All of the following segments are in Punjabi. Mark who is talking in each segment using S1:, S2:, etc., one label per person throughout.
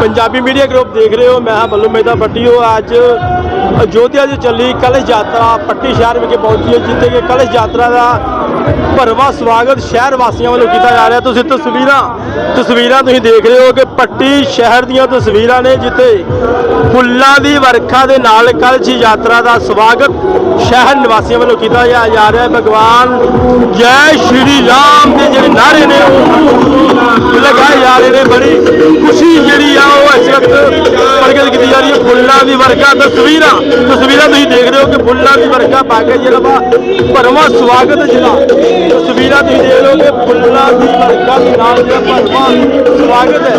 S1: ਪੰਜਾਬੀ ਮੀਡੀਆ ਗਰੁੱਪ ਦੇਖ ਰਹੇ ਹੋ, ਮੈਂ ਹਾਂ ਬੱਲੂ ਮਹਿਤਾ ਪੱਟੀਓ ਅੱਜ ਅਯੋਧਿਆ 'ਚ ਚੱਲੀ ਕਲਸ਼ ਯਾਤਰਾ ਪੱਟੀ ਸ਼ਹਿਰ ਵਿਖੇ ਪਹੁੰਚੀ ਹੈ, ਜਿੱਥੇ ਕਿ ਕਲਸ਼ ਯਾਤਰਾ ਦਾ ਭਰਵਾਂ ਸਵਾਗਤ ਸ਼ਹਿਰ ਵਾਸੀਆਂ ਵੱਲੋਂ ਕੀਤਾ ਜਾ ਰਿਹਾ। ਤੁਸੀਂ ਤਸਵੀਰਾਂ ਤਸਵੀਰਾਂ ਤੁਸੀਂ ਦੇਖ ਰਹੇ ਹੋ ਕਿ ਪੱਟੀ ਸ਼ਹਿਰ ਦੀਆਂ ਤਸਵੀਰਾਂ ਨੇ ਜਿੱਥੇ ਫੁੱਲਾਂ ਦੀ ਵਰਖਾ ਦੇ ਨਾਲ ਕਲਸ਼ ਯਾਤਰਾ ਦਾ ਸਵਾਗਤ ਸ਼ਹਿਰ ਨਿਵਾਸੀਆਂ ਵੱਲੋਂ ਕੀਤਾ ਜਾ ਰਿਹਾ ਹੈ। ਭਗਵਾਨ, ਜੈ ਸ਼੍ਰੀ ਰਾਮ ਦੇ ਜਿਹੜੇ ਨਾਰੇ ਨੇ ਉਹ ਲਗਾਏ ਜਾ ਰਹੇ ਨੇ। ਬੜੀ ਖੁਸ਼ੀ ਜਿਹੜੀ ਆ ਉਹ ਇਸ ਵਕਤ ਪ੍ਰਗਟ ਕੀਤੀ ਜਾ ਰਹੀ ਹੈ। ਫੁੱਲਾਂ ਦੀ ਵਰਖਾ ਤਸਵੀਰਾਂ ਤਸਵੀਰਾਂ ਤੁਸੀਂ ਦੇਖ ਰਹੇ ਹੋ ਕਿ ਫੁੱਲਾਂ ਦੀ ਵਰਖਾ ਪਾ ਕੇ ਜਿਹੜਾ ਵਾ ਭਰਵਾਂ ਸਵਾਗਤ ਜਿਹੜਾ ਤਸਵੀਰਾਂ ਤੁਸੀਂ ਦੇਖ ਰਹੇ ਹੋ ਕਿ ਫੁੱਲਾਂ ਦੀ ਵਰਖਾ ਦੇ ਨਾਲ ਜਿਹੜਾ ਭਰਵਾਂ ਸਵਾਗਤ ਹੈ।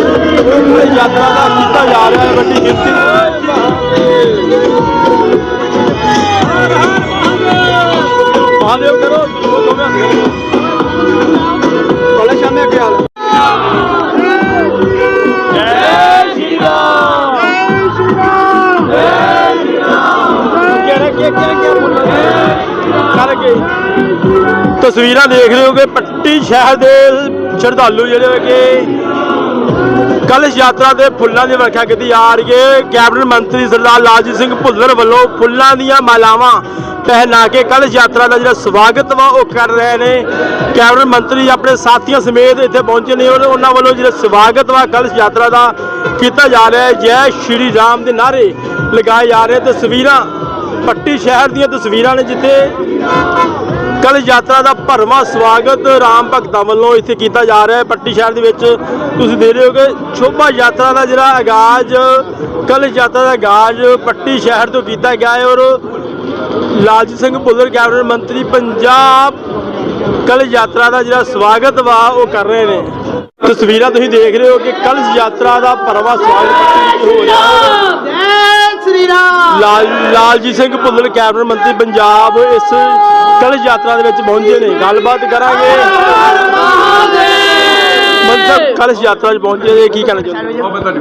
S1: ਯਾਤਰਾ ਦਾ ਕੀਤਾ ਜਾ ਰਿਹਾ ਹੈ ਵੱਡੀ ਗਿਣਤੀ ਤਸਵੀਰਾਂ ਦੇਖ ਰਹੇ ਹੋ ਕਿ ਪੱਟੀ ਸ਼ਹਿਰ ਦੇ ਸ਼ਰਧਾਲੂ ਜਿਹੜੇ ਕਿ ਕਲਸ਼ ਯਾਤਰਾ ਦੇ ਫੁੱਲਾਂ ਦੀ ਵਰਖਾ ਕੀਤੀ ਜਾ ਰਹੀ ਹੈ। ਕੈਬਨਿਟ ਮੰਤਰੀ ਸਰਦਾਰ ਲਾਲਜੀਤ ਸਿੰਘ ਭੁੱਲਰ ਵੱਲੋਂ ਫੁੱਲਾਂ ਦੀਆਂ ਮਾਲਾਵਾਂ ਪਹਿਨਾ ਕੇ ਕਲਸ਼ ਯਾਤਰਾ ਦਾ ਜਿਹੜਾ ਸਵਾਗਤ ਵਾ ਉਹ ਕਰ ਰਹੇ ਨੇ। ਕੈਬਨਿਟ ਮੰਤਰੀ ਆਪਣੇ ਸਾਥੀਆਂ ਸਮੇਤ ਇੱਥੇ ਪਹੁੰਚੇ ਨੇ ਉਹਨਾਂ ਵੱਲੋਂ ਜਿਹੜਾ ਸਵਾਗਤ ਵਾ ਕਲਸ਼ ਯਾਤਰਾ ਦਾ ਕੀਤਾ ਜਾ ਰਿਹਾ ਹੈ। ਜੈ ਸ਼੍ਰੀ ਰਾਮ ਦੇ ਨਾਰੇ ਲਗਾਏ ਜਾ ਰਹੇ ਤਸਵੀਰਾਂ। ਪੱਟੀ ਸ਼ਹਿਰ ਦੀਆਂ ਤਸਵੀਰਾਂ ਨੇ ਜਿੱਥੇ ਕਲ ਯਾਤਰਾ ਦਾ ਭਰਵਾਂ ਸਵਾਗਤ ਰਾਮ ਭਗਤਾਂ ਵੱਲੋਂ ਇੱਥੇ ਕੀਤਾ ਜਾ ਰਿਹਾ ਹੈ। ਪੱਟੀ ਸ਼ਹਿਰ ਦੇ ਵਿੱਚ ਤੁਸੀਂ ਦੇਖ ਰਹੇ ਹੋ ਕਿ ਸ਼ੋਭਾ ਯਾਤਰਾ ਦਾ ਜਿਹੜਾ ਆਗਾਜ਼ ਕਲ ਯਾਤਰਾ ਦਾ ਆਗਾਜ਼ ਪੱਟੀ ਸ਼ਹਿਰ ਤੋਂ ਕੀਤਾ ਗਿਆ ਹੈ ਔਰ ਲਾਲਜੀਤ ਸਿੰਘ ਭੁੱਲਰ ਕੈਬਨਿਟ ਮੰਤਰੀ ਪੰਜਾਬ ਕਲ ਯਾਤਰਾ ਦਾ ਜਿਹੜਾ ਸਵਾਗਤ ਵਾ ਉਹ ਕਰ ਰਹੇ ਨੇ। ਤਸਵੀਰਾਂ ਤੁਸੀਂ ਦੇਖ ਰਹੇ ਹੋ ਕਿ ਕਲ ਯਾਤਰਾ ਦਾ ਭਰਵਾਂ ਸਵਾਗਤ ਹੋ ਰਿਹਾ ਹੈ। ਲਾਲਜੀਤ ਸਿੰਘ ਭੁੱਲਰ ਕੈਬਨਿਟ ਮੰਤਰੀ ਪੰਜਾਬ ਇਸ ਕਲਸ਼ ਯਾਤਰਾ ਦੇ ਵਿੱਚ ਪਹੁੰਚੇ ਨੇ। ਗੱਲਬਾਤ ਕਰਾਂਗੇ। ਮਤਲਬ ਕਲਸ਼ ਯਾਤਰਾ 'ਚ ਪਹੁੰਚੇ ਨੇ। ਕੀ ਕਹਿਣਾ ਚਾਹੁੰਦੇ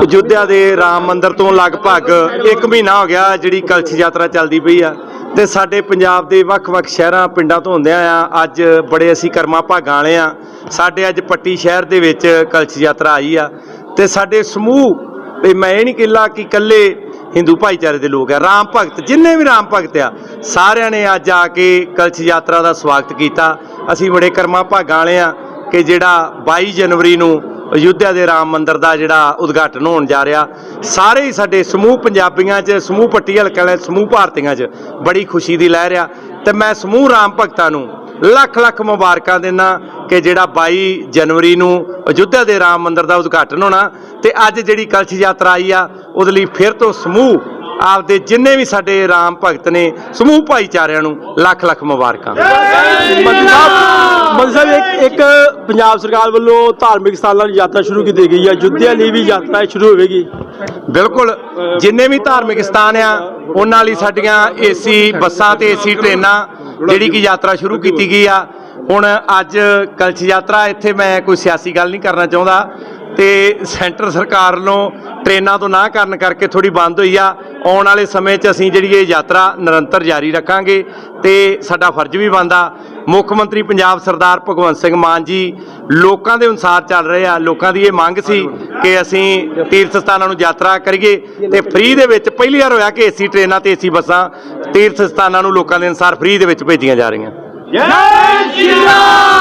S2: ਅਯੁੱਧਿਆ ਦੇ ਰਾਮ ਮੰਦਿਰ ਤੋਂ ਲਗਭਗ 1 ਮਹੀਨਾ ਹੋ ਗਿਆ ਜਿਹੜੀ ਕਲਸ਼ ਯਾਤਰਾ ਚੱਲਦੀ ਪਈ ਆ। ਤੇ ਸਾਡੇ ਪੰਜਾਬ ਦੇ ਵੱਖ-ਵੱਖ ਸ਼ਹਿਰਾਂ, ਪਿੰਡਾਂ ਤੋਂ ਹੁੰਦਿਆਂ ਆ। ਅੱਜ ਬੜੇ ਅਸੀਂ ਕਰਮਾ ਭਾਗਾਂ ਵਾਲੇ ਆ। ਸਾਡੇ ਅੱਜ ਪੱਟੀ ਸ਼ਹਿਰ ਦੇ ਵਿੱਚ ਕਲਸ਼ ਯਾਤਰਾ ਆਈ ਆ। ਤੇ ਸਾਡੇ ਸਮੂਹ, ਵੀ ਮੈਂ ਇਹ ਨਹੀਂ ਕਿਹਾ ਕਿ ਇਕੱਲੇ ਹਿੰਦੂ ਭਾਈਚਾਰੇ ਦੇ ਲੋਕ ਆ, ਰਾਮ ਭਗਤ, ਜਿੰਨੇ ਵੀ ਰਾਮ ਭਗਤ ਆ, ਸਾਰਿਆਂ ਨੇ ਅੱਜ ਆ ਕੇ ਕਲਸ਼ ਯਾਤਰਾ ਦਾ ਸਵਾਗਤ ਕੀਤਾ। ਅਸੀਂ ਬੜੇ ਕਰਮਾ ਭਾਗਾਂ ਵਾਲੇ ਆ ਕਿ ਜਿਹੜਾ 22 ਜਨਵਰੀ ਨੂੰ ਅਯੁੱਧਿਆ ਦੇ ਰਾਮ ਮੰਦਿਰ ਦਾ ਜਿਹੜਾ ਉਦਘਾਟਨ ਹੋਣ ਜਾ ਰਿਹਾ, ਸਾਰੇ ਹੀ ਸਾਡੇ ਸਮੂਹ ਪੰਜਾਬੀਆਂ 'ਚ, ਸਮੂਹ ਪੱਟੀ ਹਲਕੇ ਵਾਲੇ ਸਮੂਹ ਭਾਰਤੀਆਂ 'ਚ ਬੜੀ ਖੁਸ਼ੀ ਦੀ ਲਹਿਰ ਆ। ਤੇ ਮੈਂ ਸਮੂਹ ਰਾਮ ਭਗਤਾਂ ਨੂੰ ਲੱਖ ਲੱਖ ਮੁਬਾਰਕਾਂ ਦਿੰਦਾ ਕਿ ਜਿਹੜਾ 22 ਜਨਵਰੀ ਨੂੰ ਅਯੁੱਧਿਆ ਦੇ ਰਾਮ ਮੰਦਿਰ ਦਾ ਉਦਘਾਟਨ ਹੋਣਾ ਤੇ ਅੱਜ ਜਿਹੜੀ ਕਲਸ਼ ਯਾਤਰਾ ਆਈ ਆ ਉਹਦੇ ਲਈ ਫਿਰ ਤੋਂ ਸਮੂਹ ਆਪਦੇ ਜਿੰਨੇ ਵੀ ਸਾਡੇ ਰਾਮ ਭਗਤ ਨੇ ਸਮੂਹ ਭਾਈਚਾਰਿਆਂ ਨੂੰ ਲੱਖ ਲੱਖ ਮੁਬਾਰਕਾਂ।
S1: ਮੰਤਰੀ ਸਾਹਿਬ ਮੰਤਰੀ ਸਾਹਿਬ ਇੱਕ ਪੰਜਾਬ ਸਰਕਾਰ ਵੱਲੋਂ ਧਾਰਮਿਕ ਸਥਾਨਾਂ ਦੀ ਯਾਤਰਾ ਸ਼ੁਰੂ ਕੀਤੀ ਗਈ ਹੈ ਯੁੱਧਿਆ ਲਈ ਵੀ ਯਾਤਰਾ ਸ਼ੁਰੂ ਹੋਵੇਗੀ।
S2: ਬਿਲਕੁਲ ਜਿੰਨੇ ਵੀ ਧਾਰਮਿਕ ਸਥਾਨ ਆ ਉਹਨਾਂ ਲਈ ਸਾਡੀਆਂ ਏਸੀ ਬੱਸਾਂ ਤੇ ਏਸੀ ਟ੍ਰੇਨਾਂ ਜਿਹੜੀ ਕਿ ਯਾਤਰਾ ਸ਼ੁਰੂ ਕੀਤੀ ਗਈ ਆ। ਹੁਣ ਅੱਜ ਕਲਸ਼ ਯਾਤਰਾ ਇੱਥੇ ਮੈਂ ਕੋਈ ਸਿਆਸੀ ਗੱਲ ਨਹੀਂ ਕਰਨਾ ਚਾਹੁੰਦਾ। ਤੇ ਸੈਂਟਰ ਸਰਕਾਰ ਵੱਲੋਂ ਟ੍ਰੇਨਾਂ ਤੋਂ ਨਾ ਕਰਨ ਕਰਕੇ ਥੋੜੀ ਬੰਦ ਹੋਈ ਆ। ਆਉਣ ਵਾਲੇ ਸਮੇਂ 'ਚ ਅਸੀਂ ਜਿਹੜੀ ਇਹ ਯਾਤਰਾ ਨਿਰੰਤਰ ਜਾਰੀ ਰੱਖਾਂਗੇ ਤੇ ਸਾਡਾ ਫਰਜ਼ ਵੀ ਬਣਦਾ। ਮੁੱਖ ਮੰਤਰੀ ਪੰਜਾਬ ਸਰਦਾਰ ਭਗਵੰਤ ਸਿੰਘ ਮਾਨ ਜੀ ਲੋਕਾਂ ਦੇ ਅਨੁਸਾਰ ਚੱਲ ਰਹੇ ਆ। ਲੋਕਾਂ ਦੀ ਇਹ ਮੰਗ ਸੀ ਕਿ ਅਸੀਂ ਤੀਰਥ ਸਥਾਨਾਂ ਨੂੰ ਯਾਤਰਾ ਕਰੀਏ ਤੇ ਫ੍ਰੀ ਦੇ ਵਿੱਚ ਪਹਿਲੀ ਵਾਰ ਹੋਇਆ ਕਿ ਏਸੀ ਟ੍ਰੇਨਾਂ ਤੇ ਏਸੀ ਬੱਸਾਂ ਤੀਰਥ ਸਥਾਨਾਂ ਨੂੰ ਲੋਕਾਂ ਦੇ ਅਨੁਸਾਰ ਫ੍ਰੀ ਦੇ ਵਿੱਚ ਭੇਜੀਆਂ ਜਾ ਰਹੀਆਂ।
S1: ਸੋ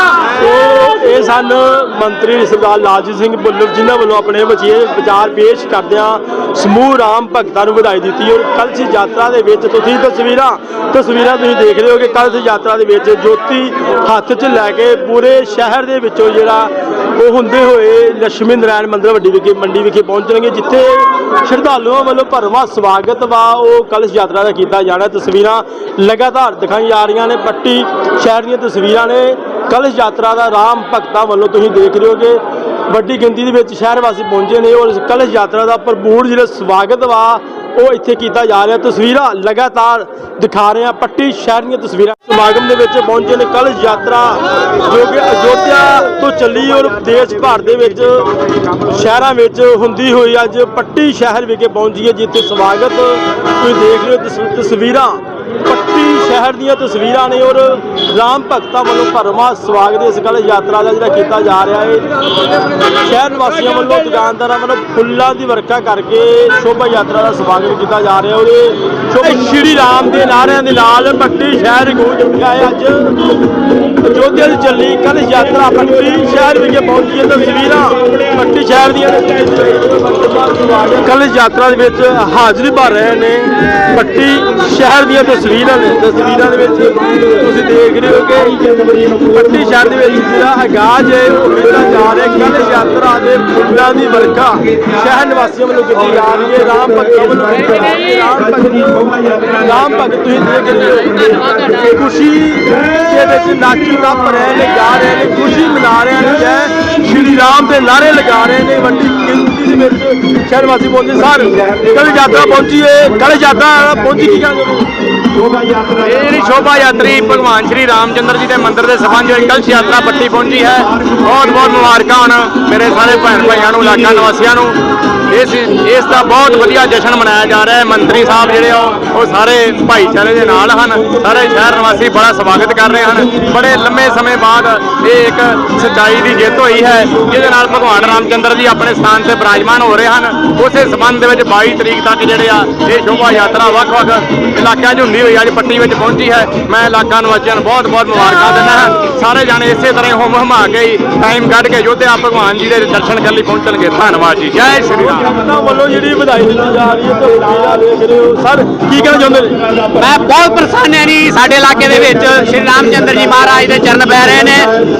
S1: ਇਹ ਸਨ ਮੰਤਰੀ ਸਰਦਾਰ ਲਾਲਜੀਤ ਸਿੰਘ ਭੁੱਲਰ ਜਿਨ੍ਹਾਂ ਵੱਲੋਂ ਆਪਣੇ ਵਿਚੇ ਵਿਚਾਰ ਪੇਸ਼ ਕਰਦਿਆਂ ਸਮੂਹ ਰਾਮ ਭਗਤਾਂ ਨੂੰ ਵਧਾਈ ਦਿੱਤੀ ਔਰ ਕਲਸ਼ ਯਾਤਰਾ ਦੇ ਵਿੱਚ ਤੁਸੀਂ ਤਸਵੀਰਾਂ ਤਸਵੀਰਾਂ ਤੁਸੀਂ ਦੇਖ ਰਹੇ ਹੋ ਕਿ ਕਲਸ਼ ਯਾਤਰਾ ਦੇ ਵਿੱਚ ਜੋਤੀ ਹੱਥ 'ਚ ਲੈ ਕੇ ਪੂਰੇ ਸ਼ਹਿਰ ਦੇ ਵਿੱਚੋਂ ਜਿਹੜਾ ਉਹ ਹੁੰਦੇ ਹੋਏ ਲక్ష్ਮੀ ਨਾਰਾਇਣ ਮੰਦਿਰ ਵੱਡੀ ਵਿਖੇ, ਮੰਡੀ ਵਿਖੇ ਪਹੁੰਚਣਗੇ ਜਿੱਥੇ ਸ਼ਰਧਾਲੂਆਂ ਵੱਲੋਂ ਭਰਵਾਂ ਸਵਾਗਤ ਵਾ ਉਹ ਕਲਸ਼ ਯਾਤਰਾ ਦਾ ਕੀਤਾ ਜਾਣਾ। ਤਸਵੀਰਾਂ ਲਗਾਤਾਰ ਦਿਖਾਈ ਜਾ ਰਹੀਆਂ ਨੇ, ਪੱਟੀ ਸ਼ਹਿਰ ਦੀਆਂ ਤਸਵੀਰਾਂ ਨੇ। ਕਲਸ਼ ਯਾਤਰਾ ਦਾ ਰਾਮ ਭਗਤਾਂ ਵੱਲੋਂ ਤੁਸੀਂ ਦੇਖ ਰਹੇ ਹੋ ਕਿ ਵੱਡੀ ਗਿਣਤੀ ਦੇ ਵਿੱਚ ਸ਼ਹਿਰ ਵਾਸੀ ਪਹੁੰਚੇ ਨੇ ਔਰ ਕਲਸ਼ ਯਾਤਰਾ ਦਾ ਭਰਪੂਰ ਜਿਹੜਾ ਸਵਾਗਤ ਵਾ, ਉਹ ਇੱਥੇ ਕੀਤਾ ਜਾ ਰਿਹਾ। ਤਸਵੀਰਾਂ ਲਗਾਤਾਰ ਦਿਖਾ ਰਹੇ ਆ ਪੱਟੀ ਸ਼ਹਿਰ ਦੀਆਂ ਤਸਵੀਰਾਂ। ਸਮਾਗਮ ਦੇ ਵਿੱਚ ਪਹੁੰਚੇ ਨੇ ਕਲਸ਼ ਯਾਤਰਾ, ਜੋ ਕਿ ਅਯੋਧਿਆ ਤੋਂ ਚੱਲੀ ਔਰ ਦੇਸ਼ ਭਰ ਦੇ ਵਿੱਚ ਸ਼ਹਿਰਾਂ ਵਿੱਚ ਹੁੰਦੀ ਹੋਈ ਅੱਜ ਪੱਟੀ ਸ਼ਹਿਰ ਵਿਖੇ ਪਹੁੰਚੀ ਹੈ, ਜਿੱਥੇ ਸਵਾਗਤ ਤੁਸੀਂ ਦੇਖ ਰਹੇ ਹੋ। ਤਸ- ਤਸਵੀਰਾਂ ਪੱਟੀ ਸ਼ਹਿਰ ਦੀਆਂ ਤਸਵੀਰਾਂ ਨੇ ਔਰ ਰਾਮ ਭਗਤਾਂ ਵੱਲੋਂ ਭਰਵਾਂ ਸਵਾਗਤ ਇਸ ਕੱਲ ਯਾਤਰਾ ਦਾ ਜਿਹੜਾ ਕੀਤਾ ਜਾ ਰਿਹਾ ਹੈ। ਸ਼ਹਿਰ ਨਿਵਾਸੀਆਂ ਵੱਲੋਂ ਦੁਕਾਨਦਾਰਾਂ ਵੱਲੋਂ ਫੁੱਲਾਂ ਦੀ ਵਰਖਾ ਕਰਕੇ ਸ਼ੋਭਾ ਯਾਤਰਾ ਦਾ ਸਵਾਗਤ ਕੀਤਾ ਜਾ ਰਿਹਾ ਔਰ ਸ਼ੋਭਾ ਸ਼੍ਰੀ ਰਾਮ ਦੇ ਨਾਰਿਆਂ ਦੇ ਨਾਲ ਪੱਟੀ ਸ਼ਹਿਰ ਗੂੰਜ ਉੱਠਿਆ ਹੈ। ਅੱਜ ਅਯੋਧਿਆ ਦੀ ਚੱਲੀ ਕੱਲ ਯਾਤਰਾ ਪੱਟੀ ਸ਼ਹਿਰ ਵਿਖੇ ਪਹੁੰਚੀ ਹੈ। ਤਸਵੀਰਾਂ ਪੱਟੀ ਸ਼ਹਿਰ ਦੀਆਂ ਕੱਲ ਯਾਤਰਾ ਦੇ ਵਿੱਚ ਹਾਜ਼ਰੀ ਭਰ ਰਹੇ ਨੇ ਪੱਟੀ ਸ਼ਹਿਰ ਦੀਆਂ ਤਸਵੀਰਾਂ ਨੇ। ਤਸਵੀਰਾਂ ਦੇ ਵਿੱਚ ਤੁਸੀਂ ਦੇਖ ਰਹੇ ਹੋ ਕਿ ਪੱਟੀ ਸ਼ਹਿਰ ਦੇ ਵਿੱਚ ਜਿਹੜਾ ਆਗਾਜ਼ ਹੈ ਉਹ ਕੀਤਾ ਜਾ ਰਿਹਾ ਕੱਲ ਯਾਤਰਾ ਦੇ ਫੁੱਲਾਂ ਦੀ ਵਰਖਾ। ਸ਼ਹਿਰ ਨਿਵਾਸੀਆਂ ਵੱਲੋਂ ਕੀਤੀ ਜਾ ਰਹੀ ਹੈ। ਰਾਮ ਭਗਤਾਂ ਵੱਲੋਂ ਰਾਮ ਭਗਤ ਰਾਮ ਭਗਤ ਤੁਸੀਂ ਦੇਖ ਰਹੇ ਹੋ ਖੁਸ਼ੀ ਦੇ ਵਿੱਚ ਨਾਚੂ ਟੱਪ ਰਹੇ ਨੇ ਗਾ ਰਹੇ ਨੇ, ਖੁਸ਼ੀ ਮਨਾ ਰਹੇ ਨੇ। ਜੈ ਸ਼੍ਰੀ ਰਾਮ ਦੇ ਨਾਰੇ ਲਗਾ ਰਹੇ ਨੇ। ਵੱਡੀ ਗਿਣਤੀ ਦੇ ਵਿੱਚ ਸ਼ਹਿਰ ਵਾਸੀ ਪਹੁੰਚੇ ਸਾਰੇ ਕੱਲ ਯਾਤਰਾ ਪਹੁੰਚੀ ਹੈ। ਕੱਲ ਯਾਤਰਾ ਪਹੁੰਚੀ ਕੀ ਕਹਿੰਦੇ
S3: ਇਹ ਜਿਹੜੀ ਸ਼ੋਭਾ ਯਾਤਰੀ ਭਗਵਾਨ ਸ਼੍ਰੀ ਰਾਮਚੰਦਰ ਜੀ ਦੇ ਮੰਦਿਰ ਦੇ ਸੰਬੰਧ ਵਿੱਚ ਕਲਸ਼ ਯਾਤਰਾ ਪੱਟੀ ਪਹੁੰਚੀ ਹੈ। ਬਹੁਤ ਬਹੁਤ ਮੁਬਾਰਕਾਂ ਹੋਣ ਮੇਰੇ ਸਾਰੇ ਭੈਣ ਭਾਈਆਂ ਨੂੰ ਇਲਾਕਾ ਨਿਵਾਸੀਆਂ ਨੂੰ। ਇਸ ਇਸ ਦਾ ਬਹੁਤ ਵਧੀਆ ਜਸ਼ਨ ਮਨਾਇਆ ਜਾ ਰਿਹਾ ਹੈ। ਮੰਤਰੀ ਸਾਹਿਬ ਜਿਹੜੇ ਆ, ਉਹ ਸਾਰੇ ਭਾਈਚਾਰੇ ਦੇ ਨਾਲ ਹਨ। ਸਾਰੇ ਸ਼ਹਿਰ ਨਿਵਾਸੀ ਬੜਾ ਸਵਾਗਤ ਕਰ ਰਹੇ ਹਨ। ਬੜੇ ਲੰਮੇ ਸਮੇਂ ਬਾਅਦ ਇਹ ਇੱਕ ਸੱਚਾਈ ਦੀ ਜਿੱਤ ਹੋਈ ਹੈ। ਜਿਹਦੇ ਨਾਲ ਭਗਵਾਨ ਰਾਮਚੰਦਰ ਜੀ ਆਪਣੇ ਸਥਾਨ ਤੇ ਬਿਰਾਜਮਾਨ ਹੋ ਰਹੇ ਹਨ। ਉਸੇ ਸੰਬੰਧ ਦੇ ਵਿੱਚ 22 ਤਰੀਕ ਤੱਕ ਜਿਹੜੇ ਆ, ਇਹ ਸ਼ੋਭਾ ਯਾਤਰਾ ਵੱਖ-ਵੱਖ ਇਲਾਕਿਆਂ 'ਚ ਹੁੰਦੀ ਹੋਈ ਅੱਜ ਪੱਟੀ ਵਿੱਚ ਪਹੁੰਚੀ ਹੈ। ਮੈਂ ਇਲਾਕਾ ਨਿਵਾਸੀਆਂ ਨੂੰ ਬਹੁਤ-ਬਹੁਤ ਮੁਬਾਰਕਾਂ ਦਿੰਦਾ ਹਾਂ। ਸਾਰੇ ਜਾਣੇ ਇਸੇ ਤਰ੍ਹਾਂ ਹੀ ਹੁਮ ਹਮਾ ਕੇ ਹੀ ਟਾਈਮ ਕੱਢ ਕੇ ਯੋਧਿਆ ਭਗਵਾਨ ਜੀ ਦੇ ਦਰਸ਼ਨ ਕਰਨ ਲਈ ਪਹੁੰਚਣਗੇ। ਧੰਨਵਾਦ ਜੀ। ਜੈ ਸ਼੍ਰੀ ਰਾਮ।
S1: ਭਗਤਾਂ ਵੱਲੋਂ ਜਿਹੜੀ ਵਧਾਈ ਦਿੱਤੀ ਜਾ ਰਹੀ ਹੈ ਤਸਵੀਰਾਂ ਦੇਖ ਰਹੇ ਹੋ ਸਰ, ਕੀ ਕਹਿਣਾ ਚਾਹੁੰਦੇ ਨੇ?
S3: ਮੈਂ ਬਹੁਤ ਪ੍ਰਸੰਨ ਹਾਂ ਜੀ, ਸਾਡੇ ਇਲਾਕੇ ਦੇ ਵਿੱਚ ਸ਼੍ਰੀ ਰਾਮ ਚੰਦਰ ਜੀ ਮਹਾਰਾਜ ਦੇ ਚਰਨ ਪੈ ਰਹੇ ਨੇ।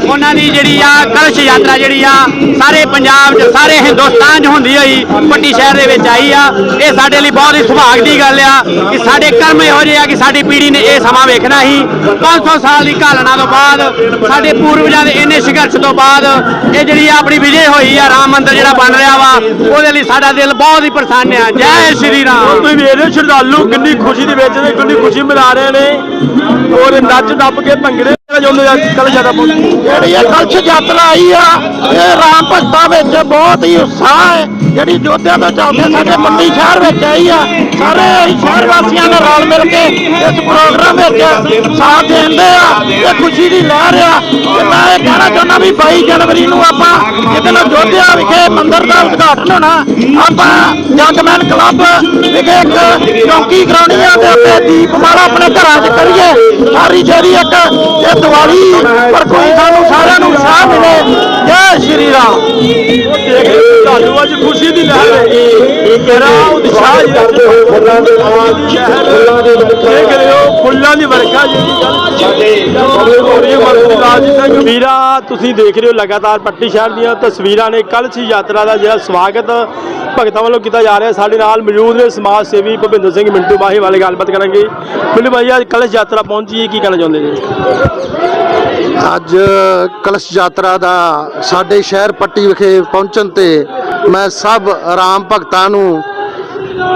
S3: ਉਹਨਾਂ ਦੀ ਜਿਹੜੀ ਆ ਕਲਸ਼ ਯਾਤਰਾ ਜਿਹੜੀ ਆ, ਸਾਰੇ ਪੰਜਾਬ 'ਚ, ਸਾਰੇ ਹਿੰਦੁਸਤਾਨ 'ਚ ਹੁੰਦੀ ਹੋਈ ਪੱਟੀ ਸ਼ਹਿਰ ਦੇ ਵਿੱਚ ਆਈ ਆ। ਇਹ ਸਾਡੇ ਲਈ ਬਹੁਤ ਹੀ ਸੁਭਾਗ ਦੀ ਗੱਲ ਆ ਕਿ ਸਾਡੇ ਕਰਮ ਇਹੋ ਜਿਹੇ ਆ ਕਿ ਸਾਡੀ ਪੀੜ੍ਹੀ ਨੇ ਇਹ ਸਮਾਂ ਵੇਖਣਾ ਸੀ। 500 ਸਾਲ ਦੀ ਘਾਲਣਾ ਤੋਂ ਬਾਅਦ, ਸਾਡੇ ਪੂਰਵਜਾਂ ਦੇ ਇੰਨੇ ਸੰਘਰਸ਼ ਤੋਂ ਬਾਅਦ, ਇਹ ਜਿਹੜੀ ਆਪਣੀ ਵਿਜੇ ਹੋਈ ਆ, ਰਾਮ ਮੰਦਿਰ ਜਿਹੜਾ ਬਣ ਰਿਹਾ ਵਾ, ਉਹਦੇ ਲਈ ਸਾਡਾ ਦਿਲ ਬਹੁਤ ਹੀ ਪ੍ਰਸੰਨ ਆ। ਜੈ ਸ਼੍ਰੀ ਰਾਮ।
S1: ਤੁਸੀਂ ਵੇਖ ਰਹੇ ਸ਼ਰਧਾਲੂ ਕਿੰਨੀ ਖੁਸ਼ੀ ਦੇ ਵਿੱਚ ਤੇ ਕਿੰਨੀ ਖੁਸ਼ੀ ਮਨਾ ਰਹੇ ਨੇ। ਔਰ ਨੱਚ ਟੱਪ ਕੇ ਭੰਗੜੇ ਜਾਂਦੇ ਆ ਕੱਲ ਜ਼ਿਆਦਾ
S4: ਜਿਹੜੀ ਇਹ ਕਲਸ਼ ਯਾਤਰਾ ਆਈ ਆ, ਇਹ ਰਾਮ ਭਗਤਾਂ ਵਿੱਚ ਬਹੁਤ ਹੀ ਉਤਸ਼ਾਹ ਹੈ। ਜਿਹੜੀ ਜੋਧਿਆਂ ਤੋਂ ਚੱਲ ਸਾਡੇ ਮੰਡੀ ਸ਼ਹਿਰ ਵਿੱਚ ਆਈ ਆ। ਸਾਰੇ ਸ਼ਹਿਰ ਵਾਸੀਆਂ ਨੇ ਰਲ ਮਿਲ ਕੇ ਇਸ ਪ੍ਰੋਗਰਾਮ ਵਿੱਚ ਸਾਥ ਦਿੰਦੇ ਆ। ਇਹ ਖੁਸ਼ੀ ਦੀ ਲਹਿਰ ਆ। ਤੇ ਮੈਂ ਇਹ ਕਹਿਣਾ ਚਾਹੁੰਦਾ ਵੀ 22 ਜਨਵਰੀ ਨੂੰ ਆਪਾਂ ਜਿਹਦੇ ਨਾਲ ਜੋਧਿਆ ਵਿਖੇ ਮੰਦਿਰ ਦਾ ਉਦਘਾਟਨ ਹੋਣਾ, ਆਪਾਂ ਜੰਗਮੈਨ ਕਲੱਬ ਵਿਖੇ ਇੱਕ ਚੌਂਕੀ ਕਰਾਉਣੀ ਆ ਤੇ ਆਪਣੇ ਦੀਪਮਾਲਾ ਆਪਣੇ ਘਰਾਂ 'ਚ ਕਰੀਏ। ਸਾਰੀ ਜਿਹੜੀ ਇੱਕ ਦੀਵਾਲੀ ਪਰ ਕੋਈ ਸਾਨੂੰ ਸਾਰਿਆਂ ਨੂੰ ਉਤਸ਼ਾਹ ਮਿਲੇ। ਜੈ ਸ਼੍ਰੀ ਰਾਮ।
S1: ਉਹ ਦੇਖ ਰਹੇ ਹੋ। ਸ਼ਰਧਾਲੂ ਅੱਜ ਖੁਸ਼ੀ ਦੀ ਲਹਿਰ ਹੈ ਤੇਰਾ ਉਤਸ਼ਾਹ ਜਿਹੜਾ ਦੇਖ ਰਹੇ ਹੋ ਫੁੱਲਾਂ ਦੀ ਵਰਖਾ ਜਿਹੜੀ ਗੱਲ ਵੀਰਾ ਤੁਸੀਂ ਦੇਖ ਰਹੇ ਹੋ ਲਗਾਤਾਰ ਪੱਟੀ ਸ਼ਹਿਰ ਦੀਆਂ ਤਸਵੀਰਾਂ ਨੇ। ਕੱਲ੍ਹ ਸੀ ਯਾਤਰਾ ਦਾ ਜਿਹੜਾ ਸਵਾਗਤ ਭਗਤਾਂ ਵੱਲੋਂ ਕੀਤਾ ਜਾ ਰਿਹਾ ਸਾਡੇ ਨਾਲ ਮੌਜੂਦ ਨੇ ਸਮਾਜ ਸੇਵੀ ਭੁਪਿੰਦਰ ਸਿੰਘ ਮਿੰਟੂ ਮਾਹੀ ਵਾਲੇ ਗੱਲਬਾਤ ਕਰਾਂਗੇ। ਮਿੰਟੂ ਭਾਈ ਅੱਜ ਕੱਲ੍ਹ ਯਾਤਰਾ ਪਹੁੰਚੀ ਹੈ ਕੀ ਕਹਿਣਾ ਚਾਹੁੰਦੇ ਜੀ?
S4: ਅੱਜ ਕਲਸ਼ ਯਾਤਰਾ ਦਾ ਸਾਡੇ ਸ਼ਹਿਰ ਪੱਟੀ ਵਿਖੇ ਪਹੁੰਚਣ ਤੇ ਮੈਂ ਸਭ ਰਾਮ ਭਗਤਾਂ ਨੂੰ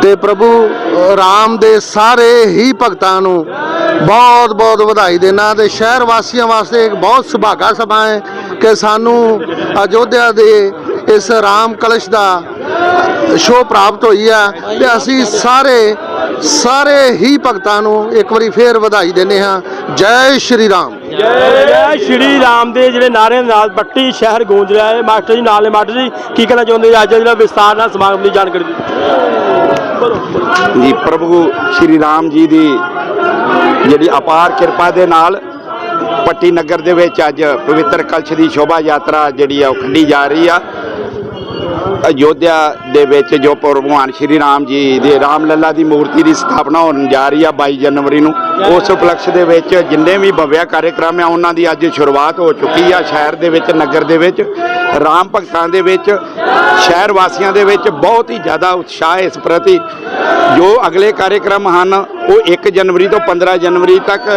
S4: ਤੇ ਪ੍ਰਭੂ ਰਾਮ ਦੇ ਸਾਰੇ ਹੀ ਭਗਤਾਂ ਨੂੰ ਬਹੁਤ ਬਹੁਤ ਵਧਾਈ ਦੇਣਾ ਤੇ ਸ਼ਹਿਰ ਵਾਸੀਆਂ ਵਾਸਤੇ ਇੱਕ ਬਹੁਤ ਸੁਭਾਗਾ ਸਮਾਂ ਹੈ ਕਿ ਸਾਨੂੰ ਅਯੋਧਿਆ ਦੇ ਇਸ ਰਾਮ ਕਲਸ਼ ਦਾ ਸ਼ੋਅ ਪ੍ਰਾਪਤ ਹੋਈ ਆ ਤੇ ਅਸੀਂ ਸਾਰੇ ਸਾਰੇ ਹੀ ਭਗਤਾਂ ਨੂੰ ਇੱਕ ਵਾਰੀ ਫੇਰ ਵਧਾਈ ਦਿੰਦੇ ਹਾਂ। ਜੈ ਸ਼੍ਰੀ ਰਾਮ।
S1: ਜੈ ਸ਼੍ਰੀ ਰਾਮ ਦੇ ਜਿਹੜੇ ਨਾਰੇ ਦੇ ਨਾਲ ਪੱਟੀ ਸ਼ਹਿਰ ਗੂੰਜ ਰਿਹਾ ਹੈ। ਮਾਸਟਰ ਜੀ ਨਾਲ ਨੇ ਮਾਸਟਰ ਜੀ ਕੀ ਕਹਿਣਾ ਚਾਹੁੰਦੇ ਜੀ ਅੱਜ ਜਿਹੜਾ ਵਿਸਤਾਰ ਨਾਲ ਸਮਾਗਮ ਦੀ ਜਾਣਕਾਰੀ ਦਿੱਤੀ
S5: ਜੀ ਪ੍ਰਭੂ ਸ਼੍ਰੀ ਰਾਮ ਜੀ ਦੀ ਜਿਹੜੀ ਅਪਾਰ ਕਿਰਪਾ ਦੇ ਨਾਲ ਪੱਟੀ ਨਗਰ ਦੇ ਵਿੱਚ ਅੱਜ ਪਵਿੱਤਰ ਕਲਸ਼ ਦੀ ਸ਼ੋਭਾ ਯਾਤਰਾ ਜਿਹੜੀ ਆ ਉਹ ਕੱਢੀ ਜਾ ਰਹੀ ਆ। ਅਯੋਧਿਆ ਦੇ ਵਿੱਚ ਜੋ ਭਗਵਾਨ ਸ਼੍ਰੀ ਰਾਮ ਜੀ ਦੇ ਰਾਮ ਲੱਲਾ ਦੀ ਮੂਰਤੀ ਦੀ ਸਥਾਪਨਾ ਹੋਣ ਜਾ ਰਹੀ ਆ 22 ਜਨਵਰੀ ਨੂੰ, ਉਸ ਉਪਲਕਸ਼ ਦੇ ਵਿੱਚ ਜਿੰਨੇ ਵੀ ਭਵਿਆ ਕਾਰਜਕ੍ਰਮ ਆ, ਉਹਨਾਂ ਦੀ ਅੱਜ ਸ਼ੁਰੂਆਤ ਹੋ ਚੁੱਕੀ ਆ ਸ਼ਹਿਰ ਦੇ ਵਿੱਚ, ਨਗਰ ਦੇ ਵਿੱਚ। ਰਾਮ ਭਗਤਾਂ ਦੇ ਵਿੱਚ, ਸ਼ਹਿਰ ਵਾਸੀਆਂ ਦੇ ਵਿੱਚ ਬਹੁਤ ਹੀ ਜ਼ਿਆਦਾ ਉਤਸ਼ਾਹ ਇਸ ਪ੍ਰਤੀ। ਜੋ ਅਗਲੇ ਕਾਰਜਕ੍ਰਮ ਹਨ, ਉਹ 1 ਜਨਵਰੀ ਤੋਂ 15 ਜਨਵਰੀ ਤੱਕ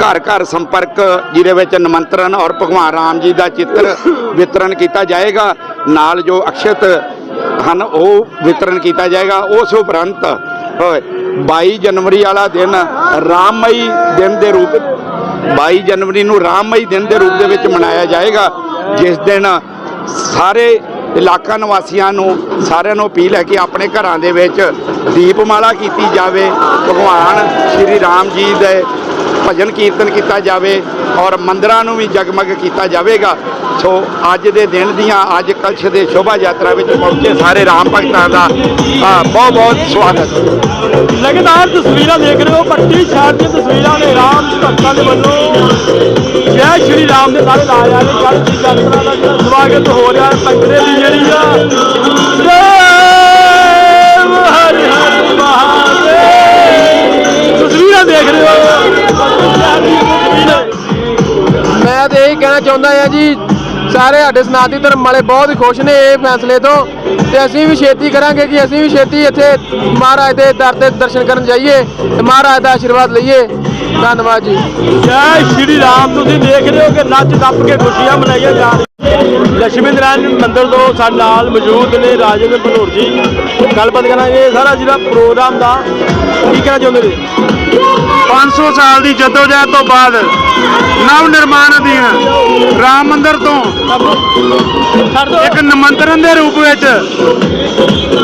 S5: ਘਰ ਘਰ ਸੰਪਰਕ, ਜਿਹਦੇ ਵਿੱਚ ਨਿਮੰਤਰਣ ਔਰ ਭਗਵਾਨ ਰਾਮ ਜੀ ਦਾ ਚਿੱਤਰ ਵਿਤਰਨ ਕੀਤਾ ਜਾਏਗਾ। ਨਾਲ ਜੋ ਅਕਸ਼ਤ ਹਨ, ਉਹ ਵਿਤਰਨ ਕੀਤਾ ਜਾਏਗਾ। ਉਸ ਉਪਰੰਤ ਹੋਏ 22 ਜਨਵਰੀ ਵਾਲਾ ਦਿਨ ਰਾਮਮਈ ਦਿਨ ਦੇ ਰੂਪ 22 ਜਨਵਰੀ ਨੂੰ ਰਾਮਮਈ ਦਿਨ ਦੇ ਰੂਪ ਦੇ ਵਿੱਚ ਮਨਾਇਆ ਜਾਏਗਾ, ਜਿਸ ਦਿਨ ਸਾਰੇ ਇਲਾਕਾ ਨਿਵਾਸੀਆਂ ਨੂੰ, ਸਾਰਿਆਂ ਨੂੰ ਅਪੀਲ ਹੈ ਕਿ ਆਪਣੇ ਘਰਾਂ ਦੇ ਵਿੱਚ ਦੀਪਮਾਲਾ ਕੀਤੀ ਜਾਵੇ। ਭਗਵਾਨ ਸ਼੍ਰੀ ਰਾਮ ਜੀ ਦੇ ਭਜਨ ਕੀਰਤਨ ਕੀਤਾ ਜਾਵੇ ਔਰ ਮੰਦਰਾਂ ਨੂੰ ਵੀ ਜਗਮਗ ਕੀਤਾ ਜਾਵੇਗਾ। ਸੋ ਅੱਜ ਦੇ ਦਿਨ ਦੀਆਂ, ਅੱਜ ਕਲਸ਼ ਦੇ ਸ਼ੋਭਾ ਯਾਤਰਾ ਵਿੱਚ ਪਹੁੰਚੇ ਸਾਰੇ ਰਾਮ ਭਗਤਾਂ ਦਾ ਬਹੁਤ ਬਹੁਤ ਸਵਾਗਤ।
S1: ਲਗਾਤਾਰ ਤਸਵੀਰਾਂ ਦੇਖ ਰਹੇ ਹੋ, ਪੱਟੀ ਸ਼ਹਿਰ ਦੀਆਂ ਤਸਵੀਰਾਂ ਨੇ ਰਾਮ ਭਗਤਾਂ ਦੇ ਵੱਲੋਂ। ਜੈ ਸ਼੍ਰੀ ਰਾਮ ਦੇ ਨਾਰੇ ਲਾਏ ਜਾ ਕੱਲ ਦੀ ਯਾਤਰਾ ਦਾ ਸਵਾਗਤ ਹੋ ਰਿਹਾ ਹੈ ਦੀ ਜਿਹੜੀ ਆ। ਜੈ ਹਰਿ ਹਰਿ ਮਹਾਦੇਵ ਤਸਵੀਰਾਂ ਦੇਖ ਰਹੇ ਹੋ।
S4: ਇਹੀ ਕਹਿਣਾ ਚਾਹੁੰਦਾ ਹਾਂ ਜੀ ਸਾਰੇ ਸਾਡੇ ਸਨਾਤਨੀ ਧਰਮ ਵਾਲੇ ਬਹੁਤ ਹੀ ਖੁਸ਼ ਨੇ ਇਹ ਫੈਸਲੇ ਤੋਂ ਤੇ ਅਸੀਂ ਵੀ ਛੇਤੀ ਕਰਾਂਗੇ ਕਿ ਅਸੀਂ ਵੀ ਛੇਤੀ ਇੱਥੇ ਮਹਾਰਾਜ ਦੇ ਦਰ ਤੇ ਦਰਸ਼ਨ ਕਰਨ ਜਾਈਏ ਤੇ ਮਹਾਰਾਜ ਦਾ ਆਸ਼ੀਰਵਾਦ ਲਈਏ। ਧੰਨਵਾਦ ਜੀ।
S1: ਜੈ ਸ਼੍ਰੀ ਰਾਮ ਤੁਸੀਂ ਦੇਖ ਰਹੇ ਹੋ ਕਿ ਨੱਚ ਟੱਪ ਕੇ ਖੁਸ਼ੀਆਂ ਮਨਾਈਆਂ ਜਾ ਰਹੀਆਂ। ਲక్ష్ਮੀ ਨਾਰਾਇਣ ਮੰਦਿਰ ਤੋਂ ਸਾਡੇ ਨਾਲ ਮੌਜੂਦ ਨੇ ਰਾਜਨ ਭਨੋਰ ਜੀ। ਗੱਲਬਾਤ ਕਰਾਂਗੇ ਸਾਰਾ ਜਿਹੜਾ ਪ੍ਰੋਗਰਾਮ ਦਾ। ਕੀ ਕਹਿਣਾ ਚਾਹੁੰਦੇ ਨੇ?
S6: 500 ਸਾਲ ਦੀ ਜਦੋਜਹਿਦ ਤੋਂ ਬਾਅਦ ਨਵ ਨਿਰਮਾਣ ਅਧੀਨ ਰਾਮ ਮੰਦਿਰ ਤੋਂ ਇੱਕ ਨਿਮੰਤਰਣ ਦੇ ਰੂਪ ਵਿੱਚ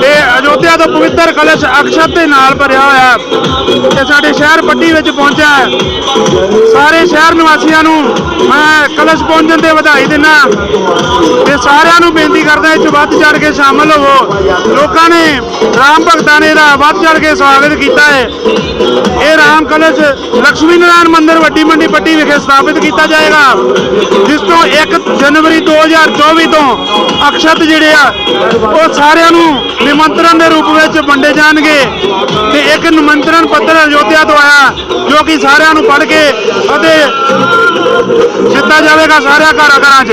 S6: ਇਹ ਅਯੋਧਿਆ ਦਾ ਪਵਿੱਤਰ ਕਲਸ਼ ਅਕਸ਼ਤ ਦੇ ਨਾਲ ਭਰਿਆ ਹੋਇਆ ਹੈ ਤੇ ਸਾਡੇ ਸ਼ਹਿਰ ਪੱਟੀ ਵਿੱਚ ਪਹੁੰਚਿਆ ਹੈ। ਸਾਰੇ ਸ਼ਹਿਰ ਨਿਵਾਸੀਆਂ ਨੂੰ ਮੈਂ ਕਲਸ਼ ਪਹੁੰਚਣ ਤੇ ਵਧਾਈ ਦਿੰਦਾ ਤੇ ਸਾਰਿਆਂ ਨੂੰ ਬੇਨਤੀ ਕਰਦਾ ਇਹ ਵੱਧ ਚੜ ਕੇ ਸ਼ਾਮਲ ਹੋਵੋ। ਲੋਕਾਂ ਨੇ ਰਾਮ ਭਗਤਾਂ ਨੇ ਇਹਦਾ ਵੱਧ ਚੜ ਕੇ ਸਵਾਗਤ ਕੀਤਾ ਹੈ। ਇਹ ਰਾਮ ਕਲਸ਼ ਲక్ష్ਮੀ ਨਾਰਾਇਣ ਮੰਦਿਰ ਵੱਡੀ ਮੰਡੀ ਪੱਟੀ ਵਿਖੇ ਸਥਾਪਿਤ ਕੀਤਾ ਜਾਏਗਾ, ਜਿਸ ਤੋਂ 1 ਜਨਵਰੀ 2024 ਤੋਂ ਅਕਸ਼ਤ ਜਿਹੜੇ ਆ, ਉਹ ਸਾਰਿਆਂ ਨੂੰ ਨਿਮੰਤਰਣ ਦੇ ਰੂਪ ਵਿੱਚ ਵੰਡੇ ਜਾਣਗੇ ਤੇ ਇੱਕ ਨਿਮੰਤਰਣ ਪੱਤਰ ਅਯੋਧਿਆ ਤੋਂ ਆਇਆ, ਜੋ ਕਿ ਸਾਰਿਆਂ ਨੂੰ ਪੜ੍ਹ ਕੇ ਅਤੇ ਦਿੱਤਾ ਜਾਵੇਗਾ ਸਾਰਿਆਂ ਘਰਾਂ ਘਰਾਂ 'ਚ।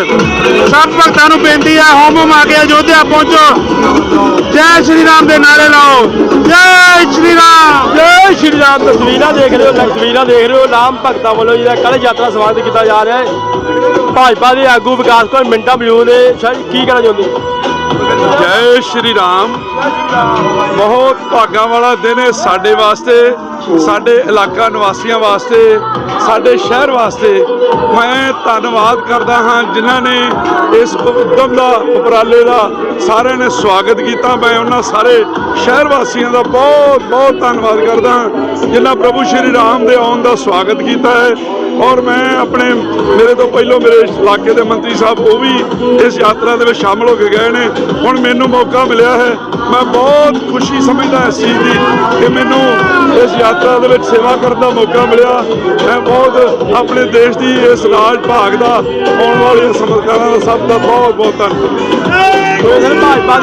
S6: ਸਭ ਭਗਤਾਂ ਨੂੰ ਬੇਨਤੀ ਹੈ ਹੋਮ ਹੋਮ ਆ ਕੇ ਅਯੋਧਿਆ ਪਹੁੰਚੋ। ਜੈ ਸ਼੍ਰੀ ਰਾਮ ਦੇ ਨਾਰੇ ਲਾਓ। ਜੈ ਸ਼੍ਰੀ ਰਾਮ।
S1: ਜੈ ਸ਼੍ਰੀ ਰਾਮ, ਤਸਵੀਰਾਂ ਦੇਖ ਰਹੇ ਹੋ, ਤਸਵੀਰਾਂ ਦੇਖ ਰਹੇ ਹੋ, ਰਾਮ ਭਗਤਾਂ ਵੱਲੋਂ ਜਿਹੜਾ ਕੱਲ ਯਾਤਰਾ ਸਵਾਗਤ ਕੀਤਾ ਜਾ ਰਿਹਾ ਹੈ। ਭਾਜਪਾ ਦੇ ਆਗੂ ਵਿਕਾਸ ਕੋਲ ਮਿੰਟਾ ਮੌਜੂਦ ਨੇ। ਕੀ ਕਹਿਣਾ ਚਾਹੁੰਦੇ
S7: ਜੈ ਸ਼੍ਰੀ ਰਾਮ। ਬਹੁਤ ਭਾਗਾਂ ਵਾਲਾ ਦਿਨ ਹੈ ਸਾਡੇ ਵਾਸਤੇ, ਸਾਡੇ ਇਲਾਕਾ ਨਿਵਾਸੀਆਂ ਵਾਸਤੇ, ਸਾਡੇ ਸ਼ਹਿਰ ਵਾਸਤੇ। ਮੈਂ ਧੰਨਵਾਦ ਕਰਦਾ ਹਾਂ ਜਿਨ੍ਹਾਂ ਨੇ ਇਸ ਉਦਮ ਦਾ, ਉਪਰਾਲੇ ਦਾ ਸਾਰਿਆਂ ਨੇ ਸਵਾਗਤ ਕੀਤਾ। ਮੈਂ ਉਹਨਾਂ ਸਾਰੇ ਸ਼ਹਿਰ ਵਾਸੀਆਂ ਦਾ ਬਹੁਤ ਬਹੁਤ ਧੰਨਵਾਦ ਕਰਦਾ ਹਾਂ, ਜਿਨ੍ਹਾਂ ਪ੍ਰਭੂ ਸ਼੍ਰੀ ਰਾਮ ਦੇ ਆਉਣ ਦਾ ਸਵਾਗਤ ਕੀਤਾ ਹੈ। ਔਰ ਮੈਂ ਆਪਣੇ ਮੇਰੇ ਤੋਂ ਪਹਿਲਾਂ ਮੇਰੇ ਇਲਾਕੇ ਦੇ ਮੰਤਰੀ ਸਾਹਿਬ ਉਹ ਵੀ ਇਸ ਯਾਤਰਾ ਦੇ ਵਿੱਚ ਸ਼ਾਮਲ ਹੋ ਕੇ ਗਏ ਨੇ। ਹੁਣ ਮੈਨੂੰ ਮੌਕਾ ਮਿਲਿਆ ਹੈ। ਮੈਂ ਬਹੁਤ ਖੁਸ਼ੀ ਸਮਝਦਾ ਇਸ ਚੀਜ਼ ਦੀ ਕਿ ਮੈਨੂੰ ਇਸ ਯਾਤਰਾ ਦੇ ਵਿੱਚ ਸੇਵਾ ਕਰਨ ਦਾ ਮੌਕਾ ਮਿਲਿਆ। ਮੈਂ ਬਹੁਤ ਆਪਣੇ ਦੇਸ਼ ਦੀ ਇਸ ਰਾਜ ਭਾਗ ਦਾ ਆਉਣ ਵਾਲੇ ਸਮਰਕਾਰਾਂ ਦਾ ਸਭ ਦਾ ਬਹੁਤ ਬਹੁਤ ਧੰਨਵਾਦ।
S1: ਸੋ ਸਰ, ਭਾਜਪਾ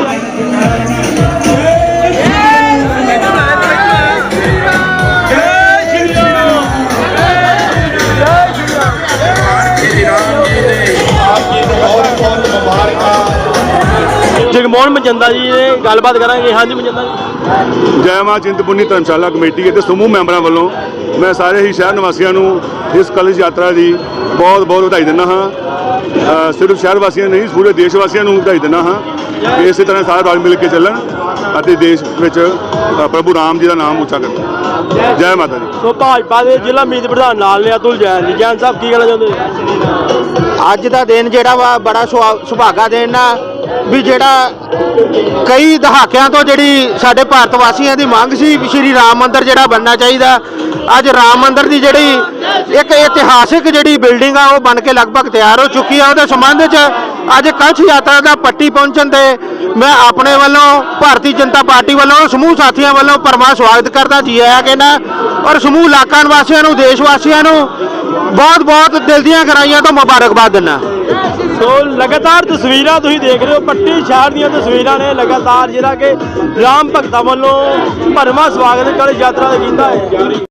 S1: ਦੇ ਜਗਮੋਹਨ ਮਜੰਦਾ ਜੀ? ਨੇ ਗੱਲਬਾਤ ਕਰਾਂਗੇ। ਹਾਂਜੀ ਮਜੰਦਾ ਜੀ।
S7: ਜੈ ਮਾਂ ਚਿੰਤਪੁਰਨੀ ਧਰਮਸ਼ਾਲਾ ਕਮੇਟੀ ਅਤੇ ਸਮੂਹ ਮੈਂਬਰਾਂ ਵੱਲੋਂ ਮੈਂ ਸਾਰੇ ਹੀ ਸ਼ਹਿਰ ਨਿਵਾਸੀਆਂ ਨੂੰ ਇਸ ਕਲਸ਼ ਯਾਤਰਾ ਦੀ ਬਹੁਤ ਬਹੁਤ ਵਧਾਈ ਦਿੰਦਾ ਹਾਂ। ਸਿਰਫ ਸ਼ਹਿਰ ਵਾਸੀਆਂ ਨਹੀਂ ਪੂਰੇ ਦੇਸ਼ ਵਾਸੀਆਂ ਨੂੰ ਵਧਾਈ ਦਿੰਦਾ ਹਾਂ ਕਿ ਇਸੇ ਤਰ੍ਹਾਂ ਸਾਰੇ ਰਲ ਮਿਲ ਕੇ ਚੱਲਣ ਅਤੇ ਦੇਸ਼ ਵਿੱਚ ਪ੍ਰਭੂ ਰਾਮ ਜੀ ਦਾ ਨਾਮ ਉੱਚਾ ਕਰਨ। ਜੈ ਮਾਤਾ ਦੀ।
S1: ਸੋ ਭਾਜਪਾ ਦੇ ਜ਼ਿਲ੍ਹਾ ਮੀਤ ਪ੍ਰਧਾਨ ਨਾਲ ਨੇ ਅਤੁਲ ਜੈਨ ਜੀ। ਜੈਨ ਸਾਹਿਬ ਕੀ ਕਹਿਣਾ ਚਾਹੁੰਦੇ
S4: ਅੱਜ ਦਾ ਦਿਨ ਜਿਹੜਾ ਵਾ ਬੜਾ ਸੁਹਾ- ਸੁਭਾਗਾ ਦਿਨ ਆ। ਵੀ ਜਿਹੜਾ ਕਈ ਦਹਾਕਿਆਂ ਤੋਂ ਜਿਹੜੀ ਸਾਡੇ ਭਾਰਤ ਵਾਸੀਆਂ ਦੀ ਮੰਗ ਸੀ ਵੀ ਸ਼੍ਰੀ ਰਾਮ ਮੰਦਿਰ ਜਿਹੜਾ ਬਣਨਾ ਚਾਹੀਦਾ, ਅੱਜ ਰਾਮ ਮੰਦਿਰ ਦੀ ਜਿਹੜੀ ਇੱਕ ਇਤਿਹਾਸਿਕ ਜਿਹੜੀ ਬਿਲਡਿੰਗ ਆ, ਉਹ ਬਣ ਕੇ ਲਗਭਗ ਤਿਆਰ ਹੋ ਚੁੱਕੀ ਆ। ਉਹਦੇ ਸੰਬੰਧ 'ਚ ਅੱਜ ਕਲਸ਼ ਯਾਤਰਾ ਦਾ ਪੱਟੀ ਪਹੁੰਚਣ ਤੇ ਮੈਂ ਆਪਣੇ ਵੱਲੋਂ, ਭਾਰਤੀ ਜਨਤਾ ਪਾਰਟੀ ਵੱਲੋਂ, ਸਮੂਹ ਸਾਥੀਆਂ ਵੱਲੋਂ ਪਰਮਾ ਸਵਾਗਤ ਕਰਦਾ, ਜੀ ਆਇਆ ਕਹਿੰਦਾ, ਔਰ ਸਮੂਹ ਇਲਾਕਾ ਨਿਵਾਸੀਆਂ ਨੂੰ, ਦੇਸ਼ ਵਾਸੀਆਂ ਨੂੰ ਬਹੁਤ ਬਹੁਤ ਦਿਲ ਦੀਆਂ ਗਹਿਰਾਈਆਂ ਤੋਂ ਮੁਬਾਰਕਬਾਦ ਦਿੰਦਾ।
S1: ਸੋ ਲਗਾਤਾਰ ਤਸਵੀਰਾਂ ਤੁਸੀਂ ਦੇਖ ਰਹੇ ਹੋ, ਪੱਟੀ ਸ਼ਹਿਰ ਦੀਆਂ ਤਸਵੀਰਾਂ ਨੇ ਲਗਾਤਾਰ ਜਿਹੜਾ ਕਿ ਰਾਮ ਭਗਤਾਂ ਵੱਲੋਂ ਭਰਵਾਂ ਸਵਾਗਤ ਕਲ ਯਾਤਰਾ ਦਾ ਕੀਤਾ ਹੈ।